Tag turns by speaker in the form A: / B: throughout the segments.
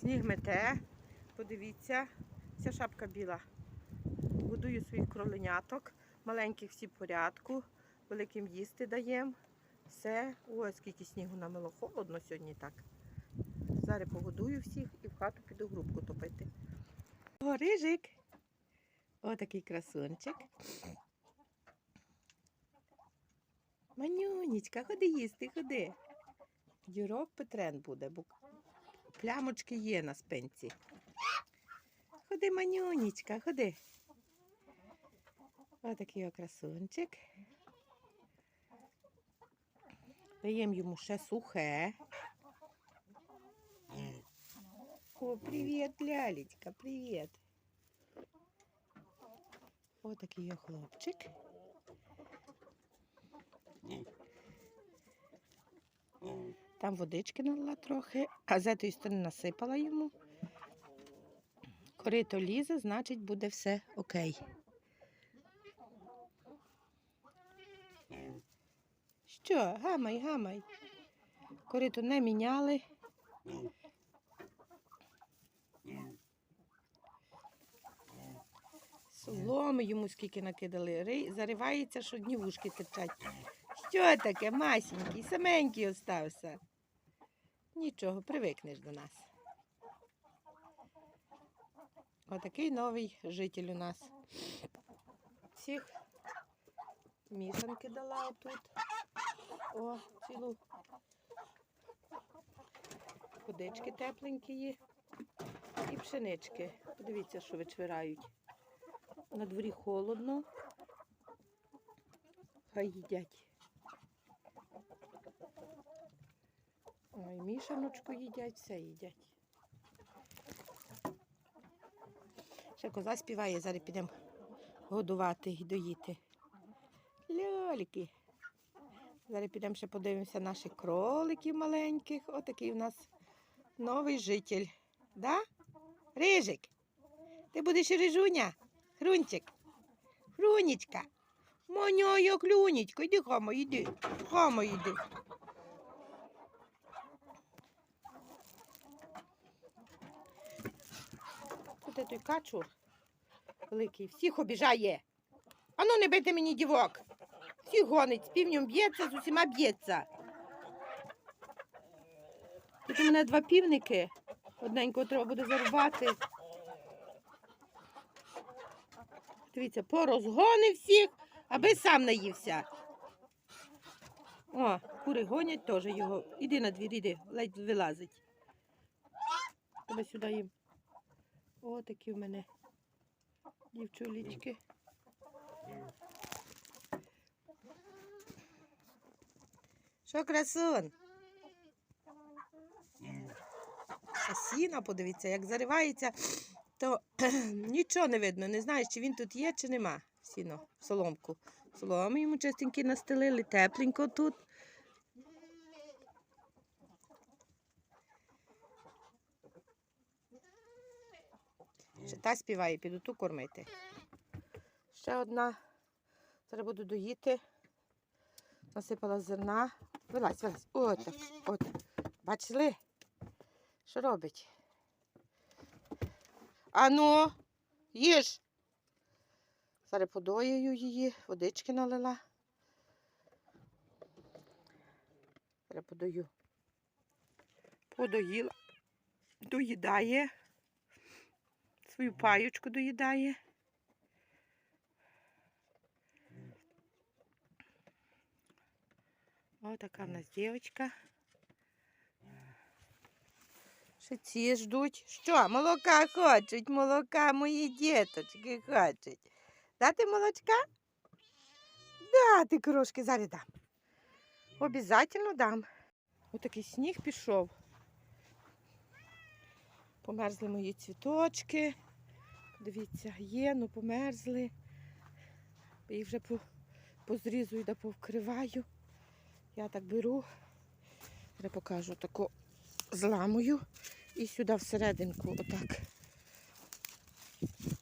A: Сніг мете. Подивіться, вся шапка біла. Годую своїх кроленяток. Маленьких всі в порядку. Великим їсти даємо. Все. Ой, скільки снігу намело. Холодно сьогодні так. Зараз погодую всіх і в хату піду грубку топити. О, рижик. О, такий красунчик. Манюнічка, ходи їсти, ходи. Юрок Петрен буде, бо плямочки є на спинці. Ходи, манюнічка, ходи. Отакий о красунчик. Даємо йому ще сухе. О, привіт, лялечка, привіт. Отакий його хлопчик. Там водички налила трохи, а з цієї сторони насипала йому. Корито лізе, значить буде все окей. Що, гамай, гамай. Корито не міняли. Соломи йому скільки накидали. Заривається, що одні вушки терчать. Що таке, масенький, саменький остався. Нічого, привикнеш до нас. Отакий новий житель у нас. Всіх мішанки дала отут. О, цілу. Водички тепленькі є. І пшенички. Подивіться, що вичвирають. На дворі холодно. Хай їдять. Ой, мішаночку їдять, все їдять. Ще коза співає, зараз підемо годувати і доїти. Льоліки. Зараз підемо ще подивимося наших кроликів маленьких. Отакий у нас новий житель. Да? Рижик. Ти будеш рижуня? Хрунчик. Хрунічка. Моньо, клюнічко, йди хамо, йди. Хамо, йди. Тут той качур великий, всіх обіжає. Ану, не бити мені дівок. Всіх гонить, з півнем б'ється, з усіма б'ється. Тут у мене два півники. Одненького треба буде зарубати. Дивіться, порозгони всіх, аби сам наївся. О, кури гонять теж його. Іди на двір, іди, ледь вилазить. Тебе сюди їм. О, такі в мене дівчулічки. Що, красун? Сіна, подивіться, як заривається, то нічого не видно. Не знаєш, чи він тут є, чи нема. Сіно, соломку. Соломи йому частенькі настелили, тепленько тут. Та співає, піду ту кормити. Ще одна. Зараз буду доїти. Насипала зерна. Вилазь, вилазь. От так, от. Бачили? Що робить? Ану, їж. Зараз подоюю її, водички налила. Зараз подою. Подоїла. Доїдає. Свою паючку доїдає. О, така в нас дівчинка. Ще ці ждуть. Що, молока хочуть, молока мої діточки хочуть. Дати молочка? Дати крошки, зараз дам. Обязательно дам. Отакий сніг пішов. Померзли мої цвіточки. Дивіться, є, ну померзли. Їх вже по- позрізую да повкриваю. Я так беру, я покажу таку зламую і сюди всерединку отак.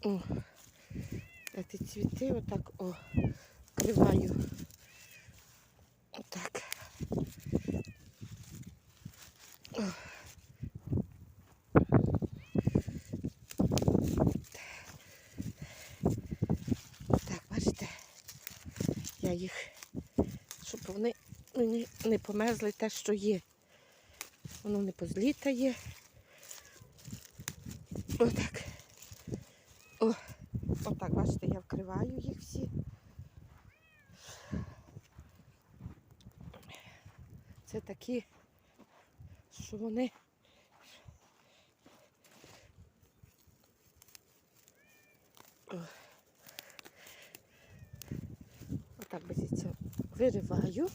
A: О, ці цвіти отак о, вкриваю. Отак. О. їх, щоб вони мені не померзли те, що є. Воно не позлітає. Отак. О, отак, бачите, я вкриваю їх всі. Це такі, що вони. О. Отак безіться вириваю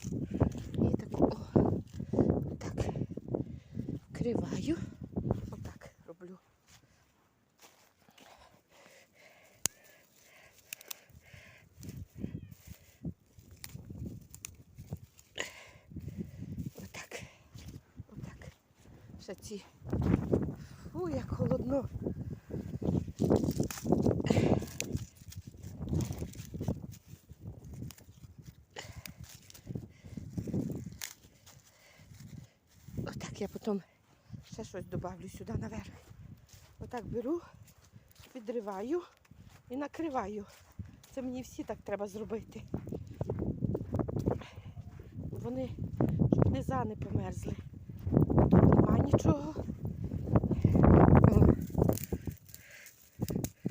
A: і так о, так криваю. Отак роблю. Отак. Отак. Ще ці. Фу, як холодно. Отак я потім ще щось добавлю сюди наверх. Отак беру, відриваю і накриваю. Це мені всі так треба зробити. Вони, щоб низа не померзли. Тут нема нічого.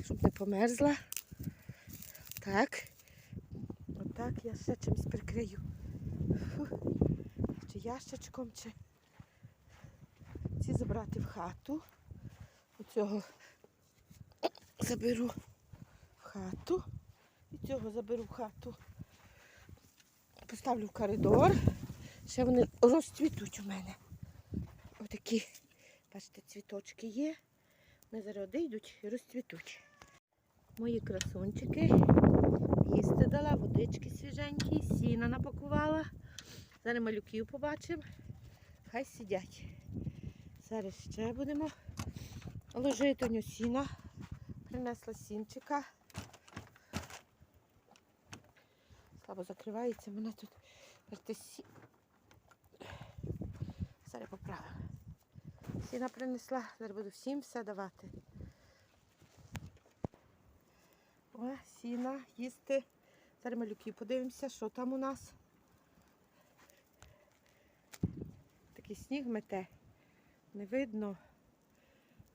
A: Щоб не померзла. Так. Отак я ще чимось прикрию. Фу. Чи ящичком, чи ці забрати в хату. Оцього заберу в хату. І цього заберу в хату. Поставлю в коридор. Ще вони розцвітуть у мене. Отакі, бачите, цвіточки є. Вони зараз одійдуть і розцвітуть. Мої красунчики. Їсти дала, водички свіженькі, сіна напакувала. Зараз малюків побачимо. Хай сидять. Зараз ще будемо ложити ню сіна. Принесла сінчика. Слабо закривається, мене тут сі... Зараз поправимо. Сіна принесла, зараз буду всім все давати. О, сіна, їсти. Зараз малюки подивимося, що там у нас. Такий сніг мете. Не видно.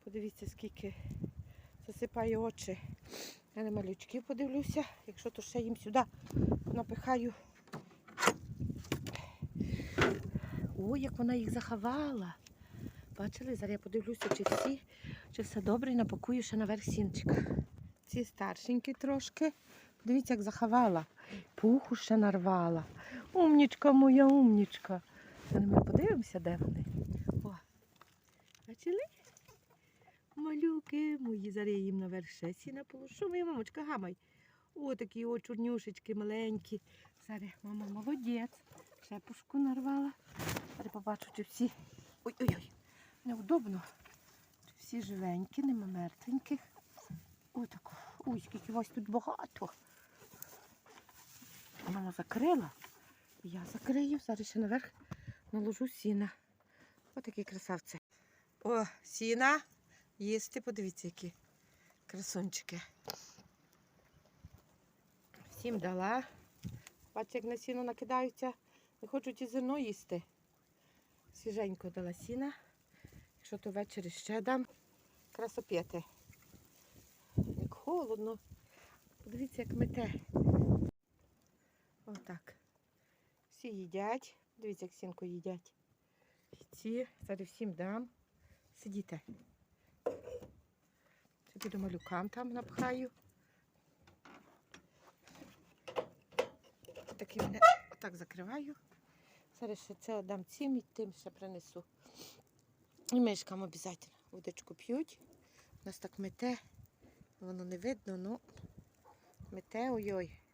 A: Подивіться, скільки засипає очі. Я на малючків подивлюся, якщо то ще їм сюди напихаю. Ой, як вона їх заховала. Бачили? Зараз я подивлюся, чи всі, чи все добре, і напакую ще наверх сінчика. Ці старшенькі трошки. Подивіться, як заховала. Пуху ще нарвала. Умнічка моя, умнічка. Ми подивимося, де вони. О, бачили? Малюки мої, зараз я їм наверх ще сіна положу. Що моя мамочка, гамай. О, такі о, чорнюшечки маленькі. Зараз мама молодець. Щепушку нарвала. Зараз побачу, чи всі. Ой-ой-ой, неудобно. Чи всі живенькі, нема мертвеньких. Ой, так. Ой, скільки вас тут багато. Мама закрила. Я закрию. Зараз ще наверх наложу сіна. Ось такі красавці. О, сіна. Їсти, подивіться, які красунчики. Всім дала. Бачите, як на сіно накидаються. Не хочуть і зерно їсти. Свіженько дала сіна. Якщо то ввечері ще дам красопєти. Як холодно. Подивіться, як мете. Отак. Всі їдять. Дивіться, як сінку їдять. Ці, зараз всім дам. Сидіте. Піду малюкам там напхаю. Такий мене отак закриваю. Зараз ще це дам цим і тим ще принесу. І мишкам обов'язково водичку п'ють. У нас так мете, воно не видно, ну мете ой-ой.